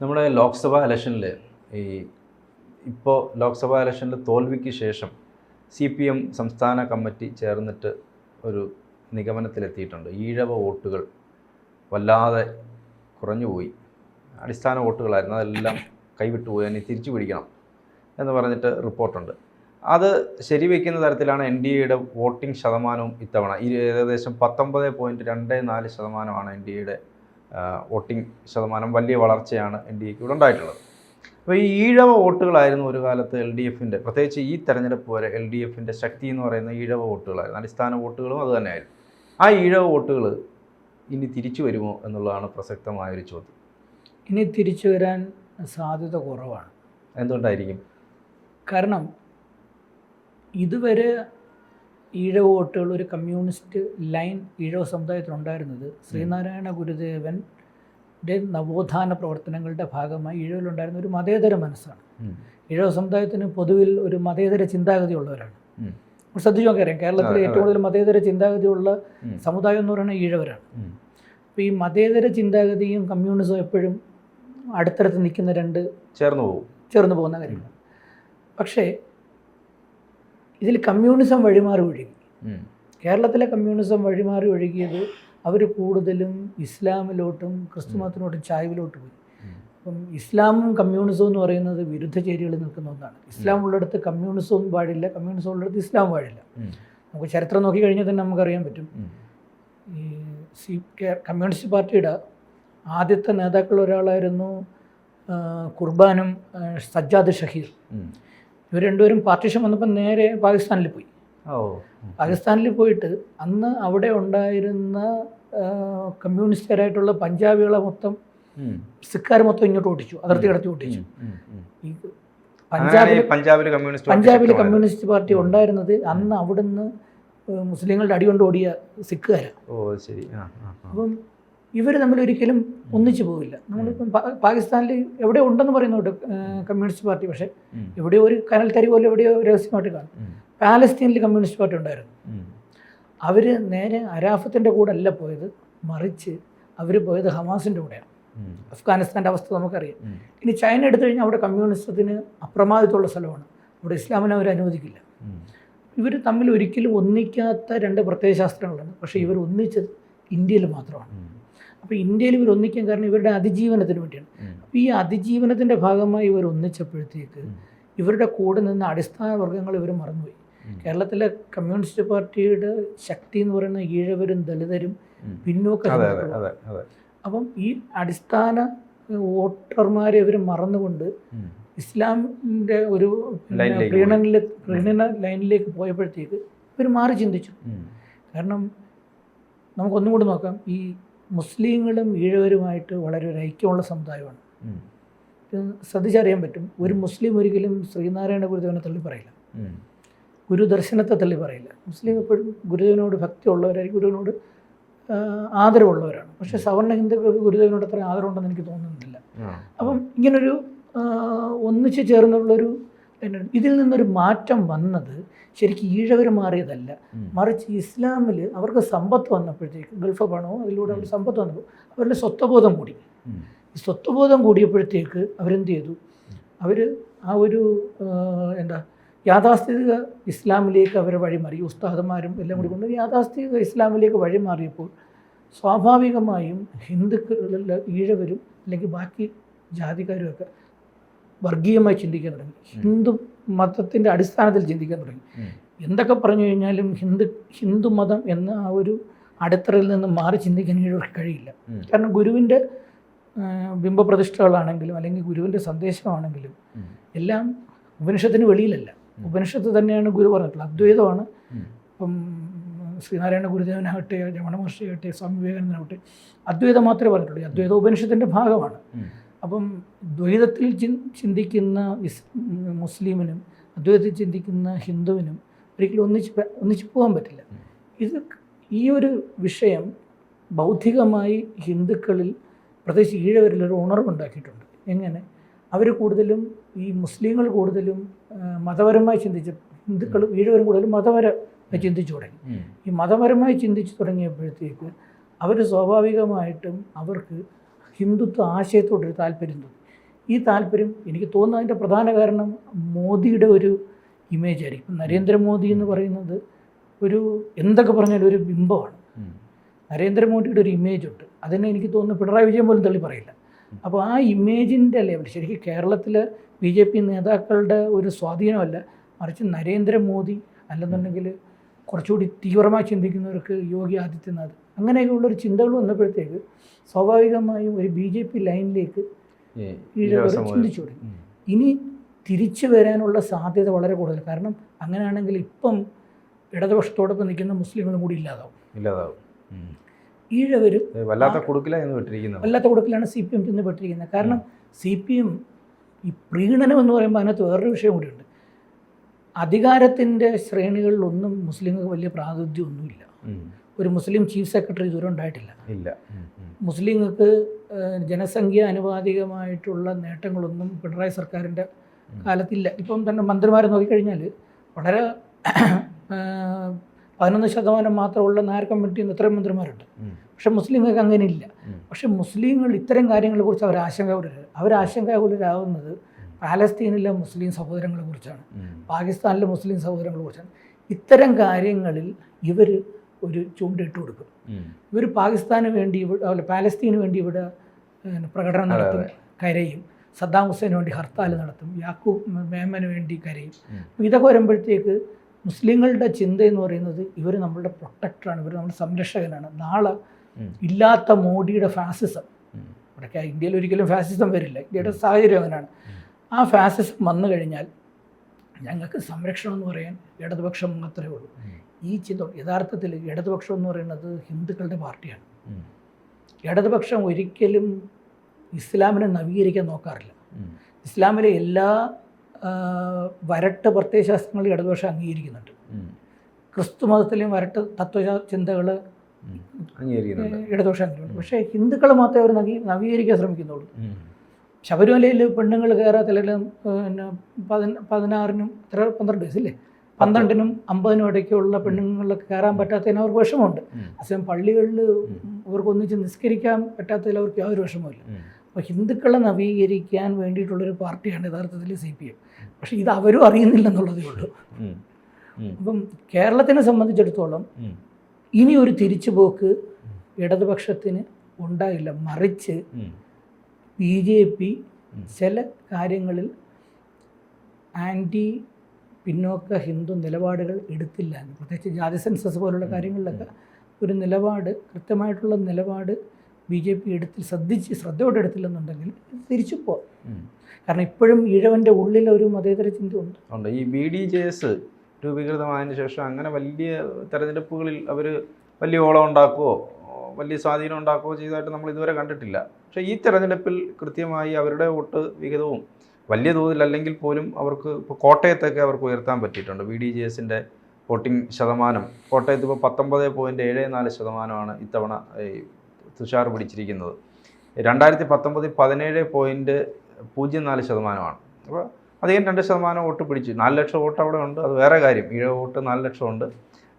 നമ്മുടെ ലോക്സഭാ ഇലക്ഷനിൽ ഈ ഇപ്പോൾ ലോക്സഭാ ഇലക്ഷനിൽ തോൽവിക്ക് ശേഷം സി പി എം സംസ്ഥാന കമ്മിറ്റി ചേർന്നിട്ട് ഒരു നിഗമനത്തിലെത്തിയിട്ടുണ്ട്. ഈഴവ വോട്ടുകൾ വല്ലാതെ കുറഞ്ഞുപോയി അടിസ്ഥാന വോട്ടുകളായിരുന്നു. അതെല്ലാം കൈവിട്ടു പോയി. അതിനെ തിരിച്ചു പിടിക്കണം എന്ന് പറഞ്ഞിട്ട് റിപ്പോർട്ടുണ്ട്. അത് ശരിവെക്കുന്ന തരത്തിലാണ് എൻ ഡി എയുടെ വോട്ടിംഗ് ശതമാനവും ഇത്തവണ. ഈ ഏകദേശം പത്തൊമ്പത് പോയിന്റ് രണ്ട് നാല് ശതമാനമാണ് എൻ ഡി എയുടെ വോട്ടിംഗ് ശതമാനം വലിയ വളർച്ചയാണ് എൻ ഡി എക്ക് ഇവിടെ ഉണ്ടായിട്ടുള്ളത്. അപ്പോൾ ഈ ഈഴവ വോട്ടുകളായിരുന്നു ഒരു കാലത്ത് എൽ ഡി എഫിന്റെ പ്രത്യേകിച്ച് ഈ തെരഞ്ഞെടുപ്പ് വരെ എൽ ഡി എഫിന്റെ ശക്തി എന്ന് പറയുന്ന ഈഴവ വോട്ടുകളായിരുന്നു. അടിസ്ഥാന വോട്ടുകളും അത് തന്നെയായിരുന്നു. ആ ഈഴവ വോട്ടുകൾ ഇനി തിരിച്ചു വരുമോ എന്നുള്ളതാണ് പ്രസക്തമായൊരു ചോദ്യം. ഇനി തിരിച്ചു വരാൻ സാധ്യത കുറവാണ്. എന്തുകൊണ്ടായിരിക്കും? കാരണം ഇതുവരെ ഈഴവ വോട്ടുകൾ ഒരു കമ്മ്യൂണിസ്റ്റ് ലൈൻ ഈഴവ സമുദായത്തിലുണ്ടായിരുന്നത്. ശ്രീനാരായണ ഗുരുദേവന്റെ നവോത്ഥാന പ്രവർത്തനങ്ങളുടെ ഭാഗമായി ഈഴവിലുണ്ടായിരുന്ന ഒരു മതേതര മനസ്സാണ്. ഈഴവ സമുദായത്തിന് പൊതുവിൽ ഒരു മതേതര ചിന്താഗതി ഉള്ളവരാണ്. ശ്രദ്ധിച്ചു നോക്കിയറിയാം കേരളത്തിലെ ഏറ്റവും കൂടുതൽ മതേതര ചിന്താഗതിയുള്ള. സമുദായം എന്ന് പറയുന്നത് ഈഴവരാണ്. അപ്പം അപ്പോൾ ഈ മതേതര ചിന്താഗതിയും കമ്മ്യൂണിസവും എപ്പോഴും അടുത്തടുത്ത് നിൽക്കുന്ന രണ്ട് ചേർന്ന് പോകും. ചേർന്ന് പോകുന്ന കാര്യങ്ങൾ പക്ഷേ ഇതിൽ കമ്മ്യൂണിസം വഴിമാറി ഒഴുകി. കേരളത്തിലെ കമ്മ്യൂണിസം വഴിമാറി ഒഴുകിയത് അവർ കൂടുതലും ഇസ്ലാമിലോട്ടും ക്രിസ്തു മതത്തിലോട്ടും ചായ്വിലോട്ട് പോയി. അപ്പം ഇസ്ലാമും കമ്മ്യൂണിസവും എന്ന് പറയുന്നത് വിരുദ്ധ ചേരികളിൽ നിൽക്കുന്ന ഒന്നാണ്. ഇസ്ലാം ഉള്ളിടത്ത് കമ്മ്യൂണിസവും പാടില്ല കമ്മ്യൂണിസം ഉള്ളിടത്ത് ഇസ്ലാം പാടില്ല നമുക്ക് ചരിത്രം നോക്കി കഴിഞ്ഞാൽ തന്നെ നമുക്കറിയാൻ പറ്റും. ഈ സി കെ- കമ്മ്യൂണിസ്റ്റ് പാർട്ടിയുടെ ആദ്യത്തെ നേതാക്കളിൽ ഒരാളായിരുന്നു കുർബാനും സജ്ജാദ് ഷഹീർ. ഇവർ രണ്ടുപേരും പാർട്ടിഷൻ വന്നപ്പോൾ നേരെ പാകിസ്ഥാനിൽ പോയി. ഓ പാകിസ്ഥാനിൽ പോയിട്ട് അന്ന് അവിടെ ഉണ്ടായിരുന്ന കമ്മ്യൂണിസ്റ്റുകാരായിട്ടുള്ള പഞ്ചാബികളെ മൊത്തം. സിഖുകാർ മൊത്തം ഇങ്ങോട്ട് ഓടിച്ചു അതിർത്തി കടത്തി ഓടിച്ചു. പഞ്ചാബിൽ പഞ്ചാബിൽ കമ്മ്യൂണിസ്റ്റ് പാർട്ടി പഞ്ചാബിൽ കമ്മ്യൂണിസ്റ്റ് പാർട്ടി ഉണ്ടായിരുന്നത് അന്ന് അവിടുന്ന് മുസ്ലിങ്ങളുടെ അടികൊണ്ട് ഓടിയ സിഖുകാരാണ്. അപ്പം ഇവർ തമ്മിൽ ഒരിക്കലും ഒന്നിച്ചു പോകില്ല നമ്മളിപ്പം പാകിസ്ഥാനിൽ എവിടെ ഉണ്ടെന്ന് പറയുന്നുണ്ട് കമ്മ്യൂണിസ്റ്റ് പാർട്ടി. പക്ഷേ. എവിടെയോ ഒരു കനൽ തരി പോലെ എവിടെയോ രഹസ്യമായിട്ട് കാണും. പാലസ്തീനിൽ കമ്മ്യൂണിസ്റ്റ് പാർട്ടി ഉണ്ടായിരുന്നു. അവർ നേരെ അരാഫത്തിന്റെ കൂടെ അല്ല പോയത്. മറിച്ച് അവർ പോയത് ഹമാസിന്റെ കൂടെയാണ്. അഫ്ഗാനിസ്ഥാന്റെ അവസ്ഥ നമുക്കറിയാം. ഇനി ചൈന എടുത്തു കഴിഞ്ഞാൽ അവിടെ കമ്മ്യൂണിസത്തിന് അപ്രമാദിത്തമുള്ള സ്ഥലമാണ്. അവിടെ ഇസ്ലാമിനെ അവർ അനുവദിക്കില്ല. ഇവർ തമ്മിൽ ഒരിക്കലും ഒന്നിക്കാത്ത രണ്ട് പ്രത്യയശാസ്ത്രങ്ങളാണ് പക്ഷേ ഇവർ ഒന്നിച്ചത് ഇന്ത്യയിൽ മാത്രമാണ്. അപ്പോൾ ഇന്ത്യയിൽ ഇവർ ഒന്നിക്കാൻ കാരണം ഇവരുടെ അതിജീവനത്തിന് വേണ്ടിയാണ്. അപ്പോൾ ഈ അതിജീവനത്തിന്റെ ഭാഗമായി ഇവർ ഒന്നിച്ചപ്പോഴത്തേക്ക് ഇവരുടെ കൂടെ നിന്ന് അടിസ്ഥാന വർഗങ്ങൾ ഇവർ മറന്നുപോയി. കേരളത്തിലെ കമ്മ്യൂണിസ്റ്റ് പാർട്ടിയുടെ ശക്തി എന്ന് പറയുന്ന ഈഴവരും ദളിതരും. പിന്നോക്ക അപ്പം ഈ അടിസ്ഥാന വോട്ടർമാരെ ഇവർ മറന്നുകൊണ്ട്. ഇസ്ലാമിന്റെ ഒരു പ്രീണനിലെ പ്രീണന ലൈനിലേക്ക് പോയപ്പോഴത്തേക്ക് ഇവർ മാറി ചിന്തിച്ചു. കാരണം നമുക്കൊന്നും കൂടി നോക്കാം. ഈ മുസ്ലിങ്ങളും ഈഴവരുമായിട്ട് വളരെ ഒരു ഐക്യമുള്ള സമുദായമാണ്. ശ്രദ്ധിച്ചറിയാൻ പറ്റും. ഒരു മുസ്ലിം ഒരിക്കലും ശ്രീനാരായണ ഗുരുദേവനെ തള്ളി പറയില്ല. ഗുരു ഗുരുദർശനത്തെ തള്ളി പറയില്ല. മുസ്ലിം എപ്പോഴും ഗുരുദേവനോട് ഭക്തി ഉള്ളവരായിരിക്കും ഗുരുവിനോട് ആദരവുള്ളവരാണ്. പക്ഷേ സവർണ ഹിന്ദുക്കൾക്ക് ഗുരുദേവനോട് അത്ര ആദരവുണ്ടെന്ന് എനിക്ക് തോന്നുന്നില്ല. അപ്പം ഇങ്ങനൊരു ഒന്നിച്ചു ചേർന്നുള്ളൊരു ഇതിൽ നിന്നൊരു മാറ്റം വന്നത് ശരിക്കും ഈഴവർ മാറിയതല്ല. മറിച്ച് ഇസ്ലാമിൽ അവർക്ക് സമ്പത്ത് വന്നപ്പോഴത്തേക്ക് ഗൾഫ് പണവും അതിലൂടെ അവർ സമ്പത്ത് വന്നപ്പോൾ അവരുടെ സ്വത്വബോധം കൂടി. ഈ സ്വത്വബോധം കൂടിയപ്പോഴത്തേക്ക് അവരെന്ത് ചെയ്തു? അവർ ആ ഒരു എന്താ യാഥാസ്ഥിതിക ഇസ്ലാമിലേക്ക് അവർ വഴിമാറി. ഉസ്താദന്മാരും എല്ലാം കൂടി കൊണ്ട് യാഥാസ്ഥിതിക ഇസ്ലാമിലേക്ക് വഴിമാറിയപ്പോൾ സ്വാഭാവികമായും ഹിന്ദുക്കളിൽ ഈഴവരും അല്ലെങ്കിൽ ബാക്കി ജാതിക്കാരും ഒക്കെ വർഗീയമായി ചിന്തിക്കാൻ തുടങ്ങി. ഹിന്ദു മതത്തിന്റെ അടിസ്ഥാനത്തിൽ ചിന്തിക്കാൻ തുടങ്ങി. എന്തൊക്കെ പറഞ്ഞു കഴിഞ്ഞാലും ഹിന്ദു ഹിന്ദു മതം എന്ന ആ ഒരു അടിത്തറയിൽ നിന്ന് മാറി ചിന്തിക്കാൻ ഇവർക്ക് കഴിയില്ല. കാരണം ഗുരുവിന്റെ ബിംബപ്രതിഷ്ഠകളാണെങ്കിലും അല്ലെങ്കിൽ ഗുരുവിന്റെ സന്ദേശമാണെങ്കിലും എല്ലാം ഉപനിഷത്തിന് വെളിയിലല്ല. ഉപനിഷത്ത് തന്നെയാണ് ഗുരു പറഞ്ഞിട്ടുള്ളത്. അദ്വൈതമാണ്. ഇപ്പം ശ്രീനാരായണ ഗുരുദേവനാകട്ടെ രമണ മഹർഷിയാകട്ടെ സ്വാമി വിവേകാനന്ദനാകട്ടെ അദ്വൈതം മാത്രമേ പറഞ്ഞിട്ടുള്ളൂ. അദ്വൈത ഉപനിഷത്തിന്റെ ഭാഗമാണ്. അപ്പം ദ്വൈതത്തിൽ ചി ചിന്തിക്കുന്ന വിസ് മുസ്ലിമിനും അദ്വൈതത്തിൽ ചിന്തിക്കുന്ന ഹിന്ദുവിനും ഒരിക്കലും ഒന്നിച്ച് ഒന്നിച്ച് പോകാൻ പറ്റില്ല. ഇത് ഈ ഒരു വിഷയം ബൗദ്ധികമായി ഹിന്ദുക്കളിൽ പ്രത്യേകിച്ച് ഈഴവരിൽ ഒരു ഉണർവുണ്ടാക്കിയിട്ടുണ്ട്. എങ്ങനെ? അവർ കൂടുതലും ഈ മുസ്ലിങ്ങൾ കൂടുതലും മതപരമായി ചിന്തിച്ച് ഹിന്ദുക്കളും ഈഴവരും കൂടുതലും മതപരമായി ചിന്തിച്ചു തുടങ്ങി. ഈ മതപരമായി ചിന്തിച്ചു തുടങ്ങിയപ്പോഴത്തേക്ക് അവർ സ്വാഭാവികമായിട്ടും അവർക്ക് ഹിന്ദുത്വ ആശയത്തോടൊരു താല്പര്യം തോന്നി. ഈ താല്പര്യം എനിക്ക് തോന്നുന്നു അതിന്റെ പ്രധാന കാരണം മോദിയുടെ ഒരു ഇമേജ് ആയിരിക്കും. നരേന്ദ്രമോദി എന്ന് പറയുന്നത് ഒരു എന്തൊക്കെ പറഞ്ഞാലും ഒരു ബിംബമാണ്. നരേന്ദ്രമോദിയുടെ ഒരു ഇമേജ് ഉണ്ട്. അതിനെ എനിക്ക് തോന്നുന്നു പിണറായി വിജയൻ പോലും തള്ളി പറയില്ല. അപ്പോൾ ആ ഇമേജിന്റെ ലെവൽ ശരിക്കും കേരളത്തിലെ ബി ജെ പി നേതാക്കളുടെ ഒരു സ്വാധീനമല്ല. മറിച്ച് നരേന്ദ്രമോദി അല്ലെന്നുണ്ടെങ്കിൽ കുറച്ചുകൂടി തീവ്രമായി ചിന്തിക്കുന്നവർക്ക് യോഗി ആദിത്യനാഥ്. അങ്ങനെയൊക്കെയുള്ളൊരു ചിന്തകൾ വന്നപ്പോഴത്തേക്ക് സ്വാഭാവികമായും ഒരു ബി ജെ പി ലൈനിലേക്ക്. ചിന്തിച്ചു തുടങ്ങി. ഇനി തിരിച്ചു വരാനുള്ള സാധ്യത വളരെ കൂടുതൽ. കാരണം അങ്ങനെയാണെങ്കിൽ ഇപ്പം ഇടതുപക്ഷത്തോടൊപ്പം നിൽക്കുന്ന മുസ്ലിങ്ങളും കൂടി ഇല്ലാതാവും. ഇല്ലാതാവും. ഈഴവരും വല്ലാത്ത കുടുക്കില എന്ന് വിട്ടിരിക്കുന്നത് വല്ലാത്ത കൊടുക്കലാണ് സി പി എം ചെന്നപ്പെട്ടിരിക്കുന്നത് കാരണം സി പി എം ഈ പ്രീണനം എന്ന് പറയുമ്പോൾ അതിനകത്ത് വേറൊരു വിഷയം കൂടിയുണ്ട് അധികാരത്തിന്റെ ശ്രേണികളിലൊന്നും മുസ്ലിങ്ങൾക്ക് വലിയ പ്രാതിനിധ്യം ഒന്നുമില്ല ഒരു മുസ്ലിം ചീഫ് സെക്രട്ടറി ഇതുവരെ ഉണ്ടായിട്ടില്ല. ഇല്ല. മുസ്ലിങ്ങൾക്ക് ജനസംഖ്യ അനുപാതികമായിട്ടുള്ള നേട്ടങ്ങളൊന്നും പിണറായി സർക്കാരിന്റെ കാലത്തില്ല. ഇപ്പം തന്നെ മന്ത്രിമാരെ നോക്കിക്കഴിഞ്ഞാൽ വളരെ പതിനൊന്ന് ശതമാനം മാത്രമുള്ള നായർ കമ്മിറ്റിയിൽ നിന്ന് ഇത്രയും മന്ത്രിമാരുണ്ട്. പക്ഷെ മുസ്ലിങ്ങൾക്ക് അങ്ങനെയില്ല. പക്ഷെ മുസ്ലിങ്ങൾ ഇത്തരം കാര്യങ്ങളെക്കുറിച്ച് അവർ ആശങ്കാകുലരാണ് അവർ ആശങ്കാകുലരാകുന്നത് പാലസ്തീനിലെ മുസ്ലിം സഹോദരങ്ങളെ കുറിച്ചാണ് പാകിസ്ഥാനിലെ മുസ്ലിം സഹോദരങ്ങളെ കുറിച്ചാണ് ഇത്തരം കാര്യങ്ങളിൽ ഇവർ ഒരു ചൂണ്ടിട്ട് കൊടുക്കും. ഇവർ പാകിസ്ഥാന് വേണ്ടി ഇവിടെ പാലസ്തീന് വേണ്ടി ഇവിടെ പ്രകടനം നടത്തും കരയും. സദ്ദാം ഹുസൈന് വേണ്ടി ഹർത്താൽ നടത്തും. യാക്കൂബ് മേമന് വേണ്ടി കരയും. ഇതൊക്കെ വരുമ്പോഴത്തേക്ക് മുസ്ലിങ്ങളുടെ ചിന്ത എന്ന് പറയുന്നത് ഇവർ നമ്മളുടെ പ്രൊട്ടക്ടറാണ് ഇവർ നമ്മുടെ സംരക്ഷകനാണ്. നാളെ ഇല്ലാത്ത മോഡിയുടെ ഫാസിസം. ഇവിടെ ഇന്ത്യയിൽ ഒരിക്കലും ഫാസിസം വരില്ല. ഇന്ത്യയുടെ സാഹചര്യം അങ്ങനെയാണ്. ആ ഫാസിസം വന്നു കഴിഞ്ഞാൽ ഞങ്ങൾക്ക് സംരക്ഷണം എന്ന് പറയാൻ ഇടതുപക്ഷം മാത്രമേ ഉള്ളൂ. ഈ ചിന്ത യഥാർത്ഥത്തിൽ ഇടതുപക്ഷം എന്ന് പറയുന്നത് ഹിന്ദുക്കളുടെ പാർട്ടിയാണ്. ഇടതുപക്ഷം ഒരിക്കലും ഇസ്ലാമിനെ നവീകരിക്കാൻ നോക്കാറില്ല. ഇസ്ലാമിലെ എല്ലാ വരട്ട് പ്രത്യയശാസ്ത്രങ്ങളും ഇടതുപക്ഷം അംഗീകരിക്കുന്നുണ്ട്. ക്രിസ്തു മതത്തിലെയും വരട്ട് തത്വ ചിന്തകൾ ഇടതുപക്ഷം അംഗീകരിക്കുന്നുണ്ട്. പക്ഷേ ഹിന്ദുക്കൾ മാത്രമേ അവർ നവീകരിക്കാൻ ശ്രമിക്കുന്നുള്ളൂ. ശബരിമലയിൽ പെണ്ണുങ്ങൾ കയറാത്തില്ലെങ്കിലും പിന്നെ പതിന പതിനാറിനും എത്ര പന്ത്രണ്ട് വയസ്സില്ലേ പന്ത്രണ്ടിനും അമ്പതിനും ഇടയ്ക്കുള്ള പെണ്ണുങ്ങളിലൊക്കെ കയറാൻ പറ്റാത്തതിന് അവർക്ക് വിഷമമുണ്ട് അസം പള്ളികളിൽ അവർക്ക് ഒന്നിച്ച് നിസ്കരിക്കാൻ പറ്റാത്തതിൽ അവർക്ക് യാതൊരു വിഷമമില്ല. അപ്പോൾ ഹിന്ദുക്കളെ നവീകരിക്കാൻ വേണ്ടിയിട്ടുള്ളൊരു പാർട്ടിയാണ് യഥാർത്ഥത്തിൽ സി പി എം പക്ഷേ ഇത് അവരും അറിയുന്നില്ലെന്നുള്ളതേ ഉള്ളൂ ഉം. ഉം. അപ്പം കേരളത്തിനെ സംബന്ധിച്ചിടത്തോളം. ഇനി ഒരു തിരിച്ചുപോക്ക് ഇടതുപക്ഷത്തിന് ഉണ്ടായില്ല മറിച്ച്. ബി ജെ പി ചില കാര്യങ്ങളിൽ ആന്റി പിന്നോക്ക ഹിന്ദു നിലപാടുകൾ എടുത്തില്ല എന്ന്. പ്രത്യേകിച്ച് ജാതി സെൻസസ് പോലുള്ള കാര്യങ്ങളിലൊക്കെ ഒരു നിലപാട് കൃത്യമായിട്ടുള്ള നിലപാട് ബി ജെ പി എടുത്തിൽ ശ്രദ്ധിച്ച് ശ്രദ്ധയോടെ എടുത്തില്ലെന്നുണ്ടെങ്കിൽ തിരിച്ചു പോവാം. കാരണം ഇപ്പോഴും ഈഴവന്റെ ഉള്ളിൽ ഒരു മതേതര ചിന്ത ഉണ്ട്. ഉണ്ട് ഈ ബി ഡി ജെ എസ് രൂപീകൃതമായതിനു ശേഷം അങ്ങനെ വലിയ തെരഞ്ഞെടുപ്പുകളിൽ അവർ വലിയ ഓളം ഉണ്ടാക്കുകയോ വലിയ സ്വാധീനം ഉണ്ടാക്കുകയോ ചെയ്തതായിട്ട് നമ്മൾ ഇതുവരെ കണ്ടിട്ടില്ല. പക്ഷേ ഈ തെരഞ്ഞെടുപ്പിൽ കൃത്യമായി അവരുടെ വോട്ട് വിഹിതവും വലിയ തോതിൽ അല്ലെങ്കിൽ പോലും അവർക്ക് ഇപ്പോൾ കോട്ടയത്തൊക്കെ അവർക്ക് ഉയർത്താൻ പറ്റിയിട്ടുണ്ട്. വി ഡി ജെ എസിന്റെ വോട്ടിംഗ് ശതമാനം കോട്ടയത്ത് ഇപ്പോൾ പത്തൊമ്പത് പോയിന്റ് ഏഴ് നാല് ശതമാനമാണ് ഇത്തവണ ഈ തുഷാർ പിടിച്ചിരിക്കുന്നത്. രണ്ടായിരത്തി പത്തൊമ്പതിൽ പതിനേഴ് പോയിന്റ് പൂജ്യം നാല് ശതമാനമാണ്. അപ്പോൾ അധികം രണ്ട് ശതമാനം വോട്ട് പിടിച്ചു. നാല് ലക്ഷം വോട്ട് അവിടെ ഉണ്ട്. അത് വേറെ കാര്യം. ഏഴ് വോട്ട് നാല് ലക്ഷം ഉണ്ട്.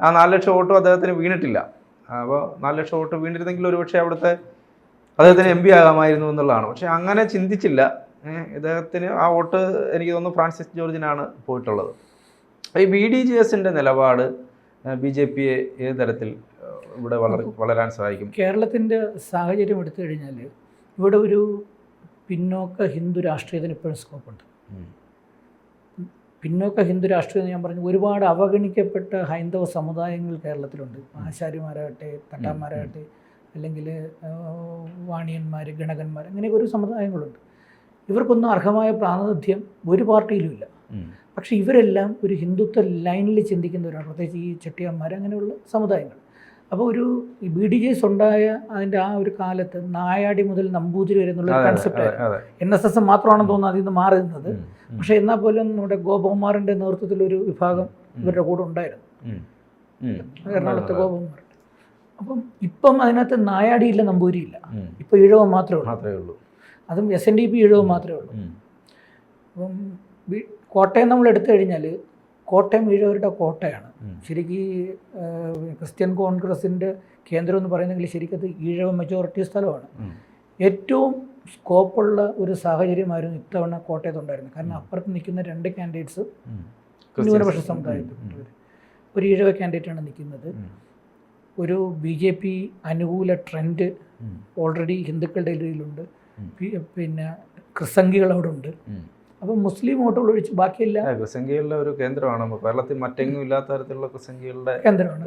ആ നാല് ലക്ഷം വോട്ടും അദ്ദേഹത്തിന് വീണിട്ടില്ല. അപ്പോൾ നാല് ലക്ഷം വോട്ട് വീണിരുന്നെങ്കിൽ ഒരുപക്ഷെ അവിടുത്തെ അദ്ദേഹത്തിന് എം പി ആകാമായിരുന്നു എന്നുള്ളതാണ്. പക്ഷെ അങ്ങനെ ചിന്തിച്ചില്ല. ഇദ്ദേഹത്തിന് ആ വോട്ട് എനിക്ക് തോന്നുന്നു ഫ്രാൻസിസ് ജോർജിനാണ് പോയിട്ടുള്ളത്. അപ്പോൾ ഈ ബി ഡി ജി എസിന്റെ നിലപാട് ബി ജെ പിയെ ഏത് തരത്തിൽ ഇവിടെ വളർ വളരാൻ സഹായിക്കും? കേരളത്തിന്റെ സാഹചര്യം എടുത്തു കഴിഞ്ഞാൽ ഇവിടെ ഒരു പിന്നോക്ക ഹിന്ദു രാഷ്ട്രീയത്തിന് ഇപ്പോഴും സ്കോപ്പുണ്ട്. പിന്നോക്ക ഹിന്ദു രാഷ്ട്രീയം എന്ന് ഞാൻ പറഞ്ഞു ഒരുപാട് അവഗണിക്കപ്പെട്ട ഹൈന്ദവ സമുദായങ്ങൾ കേരളത്തിലുണ്ട്. ആശാരിമാരാകട്ടെ തട്ടാന്മാരാകട്ടെ അല്ലെങ്കിൽ വാണിയന്മാർ ഗണകന്മാർ അങ്ങനെയൊക്കെ ഒരു സമുദായങ്ങളുണ്ട്. ഇവർക്കൊന്നും അർഹമായ പ്രാതിനിധ്യം ഒരു പാർട്ടിയിലുമില്ല. പക്ഷേ ഇവരെല്ലാം ഒരു ഹിന്ദുത്വ ലൈനിൽ ചിന്തിക്കുന്നവരാണ്. പ്രത്യേകിച്ച് ഈ ചെട്ടിയന്മാർ അങ്ങനെയുള്ള സമുദായങ്ങൾ. അപ്പോൾ ഒരു ഈ ബി ഡി ജെസ് ഉണ്ടായ അതിന്റെ ആ ഒരു കാലത്ത് നായാടി മുതൽ നമ്പൂതിരി വരെ എന്നുള്ള കൺസെപ്റ്റ്. എൻ എസ് എസ് മാത്രമാണെന്ന് തോന്നുന്നു അതിൽ നിന്ന് മാറി നിന്നത് പക്ഷേ എന്നാൽ പോലും നമ്മുടെ ഗോപകുമാറിന്റെ നേതൃത്വത്തിൽ ഒരു വിഭാഗം ഇവരുടെ കൂടെ ഉണ്ടായിരുന്നു. എറണാകുളത്തെ ഗോപകുമാർ. അപ്പം ഇപ്പം അതിനകത്ത് നായാടിയില്ല നമ്പൂരിയില്ല ഇപ്പം ഈഴവ് മാത്രമേ ഉള്ളൂ. അതും S N D P Ezhava മാത്രമേ ഉള്ളൂ. അപ്പം കോട്ടയം നമ്മൾ എടുത്തു കഴിഞ്ഞാൽ കോട്ടയം ഈഴവരുടെ കോട്ടയാണ്. ശരിക്കും ഈ, ക്രിസ്ത്യൻ കോൺഗ്രസിന്റെ കേന്ദ്രം എന്ന് പറയുന്നെങ്കിൽ ശരിക്കും അത് ഈഴവ മെജോറിറ്റി സ്ഥലമാണ്. ഏറ്റവും സ്കോപ്പുള്ള ഒരു സാഹചര്യമായിരുന്നു ഇത്തവണ കോട്ടയത്തുണ്ടായിരുന്നത് കാരണം അപ്പുറത്ത് നിൽക്കുന്ന രണ്ട് കാൻഡിഡേറ്റ്സ്. ന്യൂനപക്ഷ സമുദായത്തിൽ ഒരു ഈഴവ കാൻഡിഡേറ്റാണ് നിൽക്കുന്നത്. ഒരു ബി ജെ പി അനുകൂല ട്രെൻഡ് ഓൾറെഡി ഹിന്ദുക്കളുടെ ഇടയിലുണ്ട്. പിന്നെ ക്രിസംഗികൾ അവിടെ ഉണ്ട് ഉം. അപ്പം മുസ്ലിം വോട്ടുകൾ ഒഴിച്ച് ബാക്കിയില്ല ക്രിസംഖ്യകളുടെ ഒരു കേന്ദ്രമാണ്. കേരളത്തിൽ മറ്റെങ്ങും ഇല്ലാത്ത തരത്തിലുള്ള ക്രിസംഖ്യകളുടെ കേന്ദ്രമാണ്.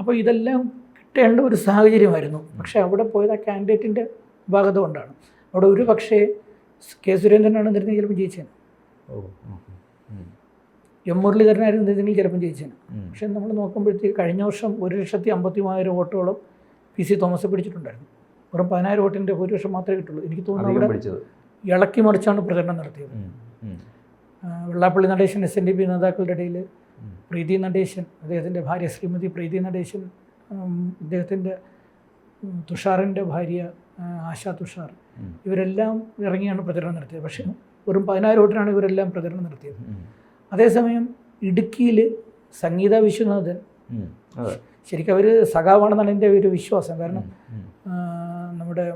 അപ്പോൾ ഇതെല്ലാം കിട്ടേണ്ട ഒരു സാഹചര്യമായിരുന്നു. പക്ഷേ അവിടെ പോയത് ആ കാൻഡിഡേറ്റിന്റെ ഭാഗത കൊണ്ടാണ്. അവിടെ ഒരു പക്ഷേ കെ സുരേന്ദ്രനാണ് എന്തെങ്കിലും ചിലപ്പോൾ ജയിച്ചേനെ. എം മുരളീധരനായിരുന്നു എന്തെങ്കിലും ചിലപ്പം ജയിച്ചേനെ. പക്ഷേ നമ്മൾ നോക്കുമ്പോഴത്തേക്ക് കഴിഞ്ഞ വർഷം ഒരു ലക്ഷത്തി അമ്പത്തി മൂവായിരം വോട്ടോളം പി സി തോമസ് പിടിച്ചിട്ടുണ്ടായിരുന്നു. വെറും പതിനായിരം വോട്ടിന്റെ ഭൂരിപക്ഷം മാത്രമേ കിട്ടുള്ളൂ. എനിക്ക് തോന്നുന്നു അവിടെ ഇളക്കി മറിച്ചാണ് പ്രചരണം നടത്തിയത്. Vellappally Natesan S N D P നേതാക്കളുടെ ഇടയിൽ പ്രീതി നടേശൻ അദ്ദേഹത്തിന്റെ ഭാര്യ ശ്രീമതി പ്രീതി നടേശൻ അദ്ദേഹത്തിന്റെ ഇദ്ദേഹത്തിന്റെ തുഷാറിന്റെ ഭാര്യ ആശാ തുഷാർ. ഇവരെല്ലാം ഇറങ്ങിയാണ് പ്രചരണം നടത്തിയത്. പക്ഷേ വെറും പതിനായിരം വോട്ടിനാണ് ഇവരെല്ലാം പ്രചരണം നടത്തിയത്. അതേസമയം ഇടുക്കിയിൽ സംഗീത വിശ്വനാഥൻ ശരിക്കും അവർ സഖാവാണെന്നാണ് എന്റെ ഒരു വിശ്വാസം. കാരണം നമ്മുടെ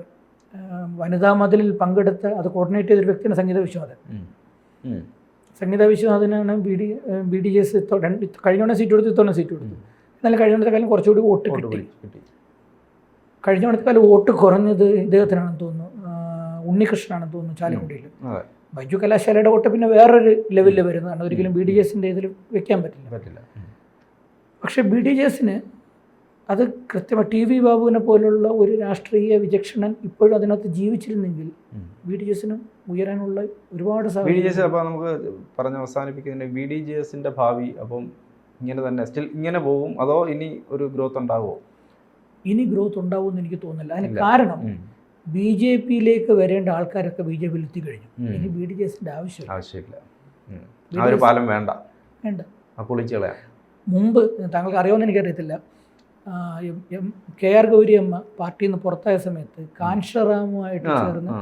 വനിതാ മതിലിൽ പങ്കെടുത്ത് അത് കോർഡിനേറ്റ് ചെയ്തൊരു വ്യക്തിയാണ് സംഗീത വിശ്വനാഥൻ. സംഗീത വിശ്വനാഥനാണ് B D B D S S കഴിഞ്ഞോണ സീറ്റ് കൊടുത്ത് ഇത്തവണ സീറ്റ് കൊടുത്തു. എന്നാലും കഴിഞ്ഞോണത്തെക്കാലം കുറച്ചുകൂടി വോട്ട് കിട്ടി. കഴിഞ്ഞോണത്തെ കാലം കഴിഞ്ഞോണത്തെക്കാലം വോട്ട് കുറഞ്ഞത് ഇദ്ദേഹത്തിനാണെന്ന് തോന്നുന്നു. ഉണ്ണികൃഷ്ണനാണെന്ന് തോന്നുന്നു ചാലക്കുടിയിൽ. ബൈജു കലാശാലയുടെ വോട്ട് പിന്നെ വേറൊരു ലെവലിൽ വരുന്നതാണ്. ഒരിക്കലും ബി ഡി എസിന്റെ ഇതിൽ വെക്കാൻ പറ്റില്ല. പറ്റില്ല. പക്ഷേ ബി ഡി ജെ എസിന് അത് കൃത്യമായി ടി വി ബാബുവിനെ പോലുള്ള ഒരു രാഷ്ട്രീയ വിചക്ഷണൻ ഇപ്പോഴും അതിനകത്ത് ജീവിച്ചിരുന്നെങ്കിൽ വി ഡി ജെ ഉയരാനുള്ള ഒരുപാട് ബി ഡി ജെസ് അപ്പോൾ നമുക്ക് പറഞ്ഞ് അവസാനിപ്പിക്കുന്നതിന് ബി ഡി ജെ എസിന്റെ ഭാവി അപ്പം ഇങ്ങനെ തന്നെ സ്റ്റിൽ ഇങ്ങനെ പോകും അതോ ഇനി ഒരു ഗ്രോത്ത് ഉണ്ടാവുമോ? ഇനി ഗ്രോത്ത് ഉണ്ടാവുമെന്ന് എനിക്ക് തോന്നുന്നില്ല. അതിന് കാരണം. ബി ജെ പിയിലേക്ക് വരേണ്ട ആൾക്കാരൊക്കെ ബി ജെ പിയിൽ എത്തിക്കഴിഞ്ഞു. ഇനി ബി ഡി ജെ എസിന്റെ ആവശ്യമില്ല. ആവശ്യമില്ല. ആ ഒരു പാലം വേണ്ട. വേണ്ട. മുമ്പ് താങ്കൾക്ക് അറിയാമെന്ന് എനിക്കറിയത്തില്ല കെ ആർ ഗൗരിയമ്മ പാർട്ടിയിൽ നിന്ന് പുറത്തായ സമയത്ത് കാൻഷറാമുമായിട്ട് ചേർന്ന്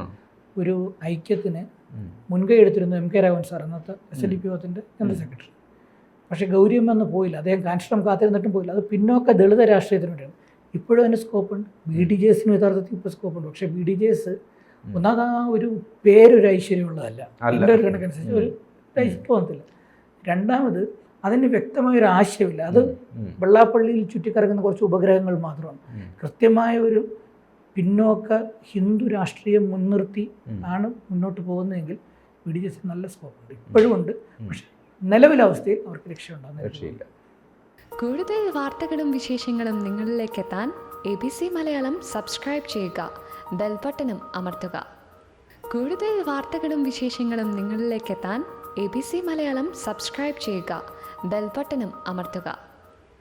ഒരു ഐക്യത്തിന് മുൻകൈ എടുത്തിരുന്നു എം കെ രാഘവൻ സാർ അന്നത്തെ എസ് എൽ ഡി പി ഒത്തിന്റെ ജനറൽ സെക്രട്ടറി. പക്ഷേ ഗൗരിയമ്മ എന്ന് പോയില്ല. അദ്ദേഹം കാൻഷറം കാത്തിരുന്നിട്ടും പോയില്ല. അത് പിന്നോക്ക ദളിത രാഷ്ട്രീയത്തിന് വേണ്ടിയാണ് ഇപ്പോഴും അതിന് സ്കോപ്പുണ്ട്. ബി ഡി ജെ എസിന് യഥാർത്ഥത്തിൽ ഇപ്പോൾ സ്കോപ്പുണ്ട്. പക്ഷേ ബി ഡി ജെ എസ് ഒന്നാമത് ആ ഒരു പേരൊരു ഐശ്വര്യമുള്ളതല്ല. എന്റെ ഒരു കണക്കനുസരിച്ച് ഒരു തോന്നത്തില്ല. രണ്ടാമത് അതിന് വ്യക്തമായ ഒരു ആശയമില്ല അത്. വെള്ളാപ്പള്ളിയിൽ ചുറ്റിക്കറങ്ങുന്ന കുറച്ച് ഉപഗ്രഹങ്ങൾ മാത്രമാണ്. കൃത്യമായ ഒരു പിന്നോക്ക ഹിന്ദു രാഷ്ട്രീയം മുൻനിർത്തി ആണ് മുന്നോട്ട് പോകുന്നതെങ്കിൽ ബി ഡി ജെസിന് എസ് നല്ല സ്കോപ്പുണ്ട്. ഇപ്പോഴും ഉണ്ട്. പക്ഷെ നിലവിലെ അവസ്ഥയിൽ അവർക്ക് രക്ഷയുണ്ടാകുന്നില്ല രക്ഷയില്ല. കൂടുതൽ വാർത്തകളും വിശേഷങ്ങളും നിങ്ങളിലേക്ക് എത്താൻ A B C Malayalam subscribe ചെയ്യുക ബെൽബട്ടനും അമർത്തുക. കൂടുതൽ വാർത്തകളും വിശേഷങ്ങളും നിങ്ങളിലേക്ക് എത്താൻ A B C Malayalam subscribe ചെയ്യുക ബെൽബട്ടനും അമർത്തുക